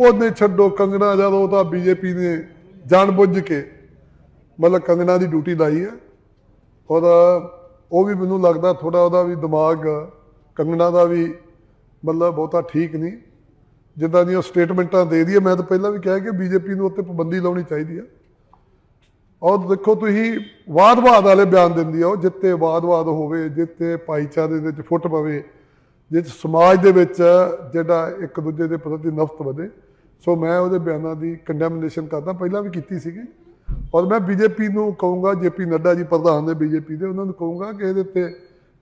ਉਹਨੇ ਛੱਡੋ ਕੰਗਣਾ ਜਦ ਉਹ ਤਾਂ ਬੀਜੇਪੀ ਨੇ ਜਾਣਬੁੱਝ ਕੇ, ਮਤਲਬ ਕੰਗਣਾ ਦੀ ਡਿਊਟੀ ਲਾਈ ਹੈ। ਉਹਦਾ ਉਹ ਵੀ ਮੈਨੂੰ ਲੱਗਦਾ ਥੋੜਾ ਉਹਦਾ ਵੀ ਦਿਮਾਗ, ਕੰਗਣਾ ਦਾ ਵੀ ਮਤਲਬ ਬਹੁਤਾ ਠੀਕ ਨਹੀਂ। ਜਿੱਦਾਂ ਦੀਆਂ ਸਟੇਟਮੈਂਟਾਂ ਦੇ ਦਈਏ, ਮੈਂ ਤਾਂ ਪਹਿਲਾਂ ਵੀ ਕਿਹਾ ਕਿ ਬੀਜੇਪੀ ਨੂੰ ਉੱਤੇ ਪਾਬੰਦੀ ਲਾਉਣੀ ਚਾਹੀਦੀ ਆ ਔਰ ਦੇਖੋ ਤੁਸੀਂ ਵਾਦ-ਵਾਦ ਵਾਲੇ ਬਿਆਨ ਦਿੰਦੀ ਆ ਉਹ, ਜਿੱਤੇ ਵਾਦ-ਵਾਦ ਹੋਵੇ, ਜਿੱਤੇ ਭਾਈਚਾਰੇ ਦੇ ਵਿੱਚ ਫੁੱਟ ਪਵੇ, ਜਿੱਤ ਸਮਾਜ ਦੇ ਵਿੱਚ ਜਿਹੜਾ ਇੱਕ ਦੂਜੇ ਦੇ ਪ੍ਰਤੀ ਨਫ਼ਰਤ ਵਧੇ। ਸੋ ਮੈਂ ਉਹਦੇ ਬਿਆਨਾਂ ਦੀ ਕੰਡੈਮਨੇਸ਼ਨ ਕਰਦਾ। ਪਹਿਲਾਂ ਵੀ ਕੀਤੀ ਸੀਗੀ। ਔਰ ਮੈਂ ਬੀਜੇਪੀ ਨੂੰ ਕਹੂੰਗਾ ਜੇਪੀ ਨੱਡਾ ਜੀ ਪ੍ਰਧਾਨ ਨੇ ਬੀਜੇਪੀ ਦੇ, ਉਹਨਾਂ ਨੂੰ ਕਹੂੰਗਾ ਕਿ ਇਹਦੇ ਉੱਤੇ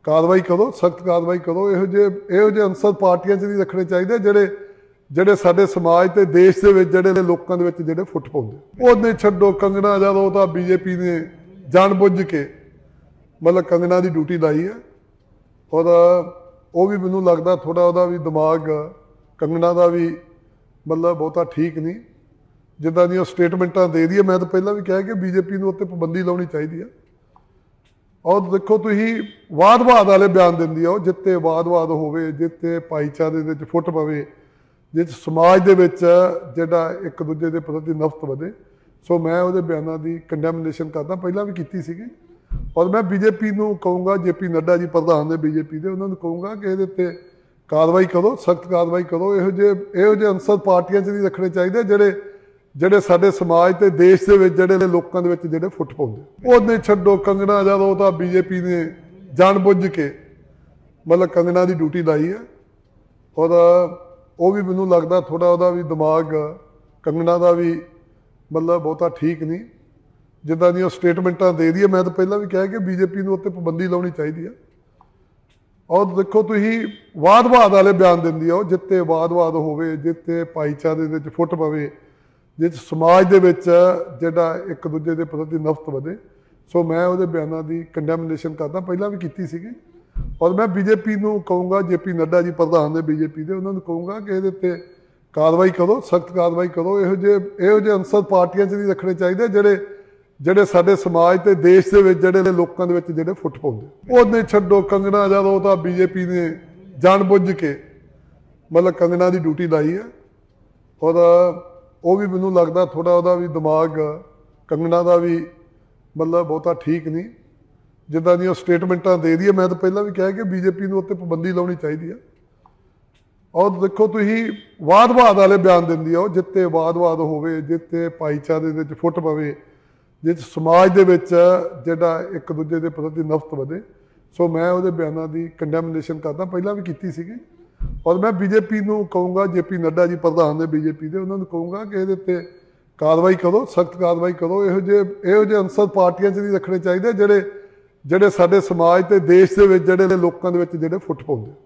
ਕਾਰਵਾਈ ਕਰੋ, ਸਖਤ ਕਾਰਵਾਈ ਕਰੋ। ਇਹੋ ਜਿਹੇ ਇਹੋ ਜਿਹੇ ਅੰਸਰ ਪਾਰਟੀਆਂ 'ਚ ਨਹੀਂ ਰੱਖਣੇ ਚਾਹੀਦੇ, ਜਿਹੜੇ ਜਿਹੜੇ ਸਾਡੇ ਸਮਾਜ ਤੇ ਦੇਸ਼ ਦੇ ਵਿੱਚ, ਜਿਹੜੇ ਨੇ ਲੋਕਾਂ ਦੇ ਵਿੱਚ ਜਿਹੜੇ ਫੁੱਟ ਪਾਉਂਦੇ ਉਹਨੇ ਛੱਡੋ ਕੰਗਣਾ ਜਦ ਉਹ ਤਾਂ ਬੀਜੇਪੀ ਨੇ ਜਾਣਬੁੱਝ ਕੇ, ਮਤਲਬ ਕੰਗਣਾ ਦੀ ਡਿਊਟੀ ਲਾਈ ਹੈ। ਔਰ ਉਹ ਵੀ ਮੈਨੂੰ ਲੱਗਦਾ ਥੋੜਾ ਉਹਦਾ ਵੀ ਦਿਮਾਗ, ਕੰਗਣਾ ਦਾ ਵੀ ਮਤਲਬ ਬਹੁਤਾ ਠੀਕ ਨਹੀਂ। ਜਿੱਦਾਂ ਦੀਆਂ ਸਟੇਟਮੈਂਟਾਂ ਦੇ ਦਈਏ, ਮੈਂ ਤਾਂ ਪਹਿਲਾਂ ਵੀ ਕਿਹਾ ਕਿ ਬੀਜੇਪੀ ਨੂੰ ਉੱਤੇ ਪਾਬੰਦੀ ਲਾਉਣੀ ਚਾਹੀਦੀ ਆ। ਔਰ ਦੇਖੋ ਤੁਸੀਂ ਵਾਦ-ਵਾਦ ਵਾਲੇ ਬਿਆਨ ਦਿੰਦੀ ਆ ਉਹ, ਜਿੱਤੇ ਵਾਦ-ਵਾਦ ਹੋਵੇ, ਜਿੱਤੇ ਭਾਈਚਾਰੇ ਦੇ ਵਿੱਚ ਫੁੱਟ ਪਵੇ ਜਿਸ ਸਮਾਜ ਦੇ ਵਿੱਚ ਜਿਹੜਾ ਇੱਕ ਦੂਜੇ ਦੇ ਪ੍ਰਤੀ ਨਫ਼ਰਤ ਵਧੇ। ਸੋ ਮੈਂ ਉਹਦੇ ਬਿਆਨਾਂ ਦੀ ਕੰਡੈਮਨੇਸ਼ਨ ਕਰਦਾ। ਪਹਿਲਾਂ ਵੀ ਕੀਤੀ ਸੀਗੀ। ਔਰ ਮੈਂ ਬੀਜੇਪੀ ਨੂੰ ਕਹੂੰਗਾ, ਜੇਪੀ ਨੱਡਾ ਜੀ ਪ੍ਰਧਾਨ ਨੇ ਬੀਜੇਪੀ ਦੇ, ਉਹਨਾਂ ਨੂੰ ਕਹੂੰਗਾ ਕਿ ਇਹਦੇ ਉੱਤੇ ਕਾਰਵਾਈ ਕਰੋ, ਸਖਤ ਕਾਰਵਾਈ ਕਰੋ। ਇਹੋ ਜਿਹੇ ਇਹੋ ਜਿਹੇ ਅੰਸਰ ਪਾਰਟੀਆਂ 'ਚ ਨਹੀਂ ਰੱਖਣੇ ਚਾਹੀਦੇ ਜਿਹੜੇ ਜਿਹੜੇ ਸਾਡੇ ਸਮਾਜ ਤੇ ਦੇਸ਼ ਦੇ ਵਿੱਚ, ਜਿਹੜੇ ਨੇ ਲੋਕਾਂ ਦੇ ਵਿੱਚ ਜਿਹੜੇ ਫੁੱਟ ਪਾਉਂਦੇ ਉਹ ਨਹੀਂ ਛੱਡੋ, ਕੰਗਣਾ ਜਦ ਉਹ ਤਾਂ ਬੀਜੇਪੀ ਨੇ ਜਾਣਬੁੱਝ ਕੇ, ਮਤਲਬ ਕੰਗਣਾ ਦੀ ਡਿਊਟੀ ਲਾਈ ਹੈ। ਔਰ ਉਹ ਵੀ ਮੈਨੂੰ ਲੱਗਦਾ ਥੋੜਾ ਉਹਦਾ ਵੀ ਦਿਮਾਗ, ਕੰਗਣਾ ਦਾ ਵੀ ਮਤਲਬ ਬਹੁਤਾ ਠੀਕ ਨਹੀਂ। ਜਿੱਦਾਂ ਦੀਆਂ ਸਟੇਟਮੈਂਟਾਂ ਦੇ ਦਈਏ, ਮੈਂ ਤਾਂ ਪਹਿਲਾਂ ਵੀ ਕਿਹਾ ਕਿ ਬੀਜੇਪੀ ਨੂੰ ਉੱਤੇ ਪਾਬੰਦੀ ਲਾਉਣੀ ਚਾਹੀਦੀ ਹੈ। ਔਰ ਦੇਖੋ ਤੁਸੀਂ ਵਾਦ-ਵਾਦ ਵਾਲੇ ਬਿਆਨ ਦਿੰਦੀ ਹੋ ਉਹ ਜਿੱਤੇ ਵਾਦ-ਵਾਦ ਹੋਵੇ ਜਿੱਤੇ ਭਾਈਚਾਰੇ ਦੇ ਵਿੱਚ ਫੁੱਟ ਪਵੇ ਜਿੱਤ ਸਮਾਜ ਦੇ ਵਿੱਚ ਜਿਹੜਾ ਇੱਕ ਦੂਜੇ ਦੇ ਪ੍ਰਤੀ ਨਫ਼ਰਤ ਵਧੇ। ਸੋ ਮੈਂ ਉਹਦੇ ਬਿਆਨਾਂ ਦੀ ਕੰਡੈਮਨੇਸ਼ਨ ਕਰਦਾ। ਪਹਿਲਾਂ ਵੀ ਕੀਤੀ ਸੀਗੀ। ਔਰ ਮੈਂ ਬੀਜੇਪੀ ਨੂੰ ਕਹੂੰਗਾ ਜੇਪੀ ਨੱਡਾ ਜੀ ਪ੍ਰਧਾਨ ਨੇ ਬੀਜੇਪੀ ਦੇ, ਉਹਨਾਂ ਨੂੰ ਕਹੂੰਗਾ ਕਿ ਇਹਦੇ ਉੱਤੇ ਕਾਰਵਾਈ ਕਰੋ, ਸਖਤ ਕਾਰਵਾਈ ਕਰੋ। ਇਹੋ ਜਿਹੇ ਇਹੋ ਜਿਹੇ ਅੰਸਰ ਪਾਰਟੀਆਂ 'ਚ ਨਹੀਂ ਰੱਖਣੇ ਚਾਹੀਦੇ, ਜਿਹੜੇ ਜਿਹੜੇ ਸਾਡੇ ਸਮਾਜ ਤੇ ਦੇਸ਼ ਦੇ ਵਿੱਚ ਜਿਹੜੇ ਨੇ ਲੋਕਾਂ ਦੇ ਵਿੱਚ ਜਿਹੜੇ ਫੁੱਟ ਪਾਉਂਦੇ ਉਹ ਨਹੀਂ ਛੱਡੋ ਕੰਗਣਾ ਜਦ ਉਹ ਤਾਂ ਬੀਜੇਪੀ ਨੇ ਜਾਣਬੁੱਝ ਕੇ ਮਤਲਬ ਕੰਗਣਾ ਦੀ ਡਿਊਟੀ ਲਾਈ ਹੈ ਉਹਦਾ ਉਹ ਵੀ ਮੈਨੂੰ ਲੱਗਦਾ ਥੋੜਾ ਉਹਦਾ ਵੀ ਦਿਮਾਗ ਕੰਗਣਾ ਦਾ ਵੀ ਮਤਲਬ ਬਹੁਤਾ ਠੀਕ ਨਹੀਂ। ਜਿੱਦਾਂ ਦੀਆਂ ਸਟੇਟਮੈਂਟਾਂ ਦੇ ਦਈਏ, ਮੈਂ ਤਾਂ ਪਹਿਲਾਂ ਵੀ ਕਿਹਾ ਕਿ ਬੀਜੇਪੀ ਨੂੰ ਉੱਤੇ ਪਾਬੰਦੀ ਲਾਉਣੀ ਚਾਹੀਦੀ ਹੈ ਔਰ ਦੇਖੋ ਤੁਸੀਂ ਵਾਦ-ਵਾਦ ਵਾਲੇ ਬਿਆਨ ਦਿੰਦੀ ਆ ਉਹ, ਜਿੱਤੇ ਵਾਦ-ਵਾਦ ਹੋਵੇ, ਜਿੱਤੇ ਭਾਈਚਾਰੇ ਦੇ ਵਿੱਚ ਫੁੱਟ ਪਵੇ ਜਿਸ ਸਮਾਜ ਦੇ ਵਿੱਚ ਜਿਹੜਾ ਇੱਕ ਦੂਜੇ ਦੇ ਪ੍ਰਤੀ ਨਫ਼ਰਤ ਵਧੇ, ਸੋ ਮੈਂ ਉਹਦੇ ਬਿਆਨਾਂ ਦੀ ਕੰਡੈਮਨੇਸ਼ਨ ਕਰਦਾ। ਪਹਿਲਾਂ ਵੀ ਕੀਤੀ ਸੀਗੀ। ਔਰ ਮੈਂ ਬੀਜੇਪੀ ਨੂੰ ਕਹੂੰਗਾ, ਜੇਪੀ ਨੱਡਾ ਜੀ ਪ੍ਰਧਾਨ ਨੇ ਬੀਜੇਪੀ ਦੇ, ਉਹਨਾਂ ਨੂੰ ਕਹੂੰਗਾ ਕਿ ਇਹਦੇ ਉੱਤੇ ਕਾਰਵਾਈ ਕਰੋ, ਸਖਤ ਕਾਰਵਾਈ ਕਰੋ। ਇਹੋ ਜਿਹੇ ਇਹੋ ਜਿਹੇ ਅੰਸਰ ਪਾਰਟੀਆਂ 'ਚ ਨਹੀਂ ਰੱਖਣੇ ਚਾਹੀਦੇ ਜਿਹੜੇ ਜਿਹੜੇ ਸਾਡੇ ਸਮਾਜ ਤੇ ਦੇਸ਼ ਦੇ ਵਿੱਚ, ਜਿਹੜੇ ਲੋਕਾਂ ਦੇ ਵਿੱਚ ਜਿਹੜੇ ਫੁੱਟ ਪਾਉਂਦੇ।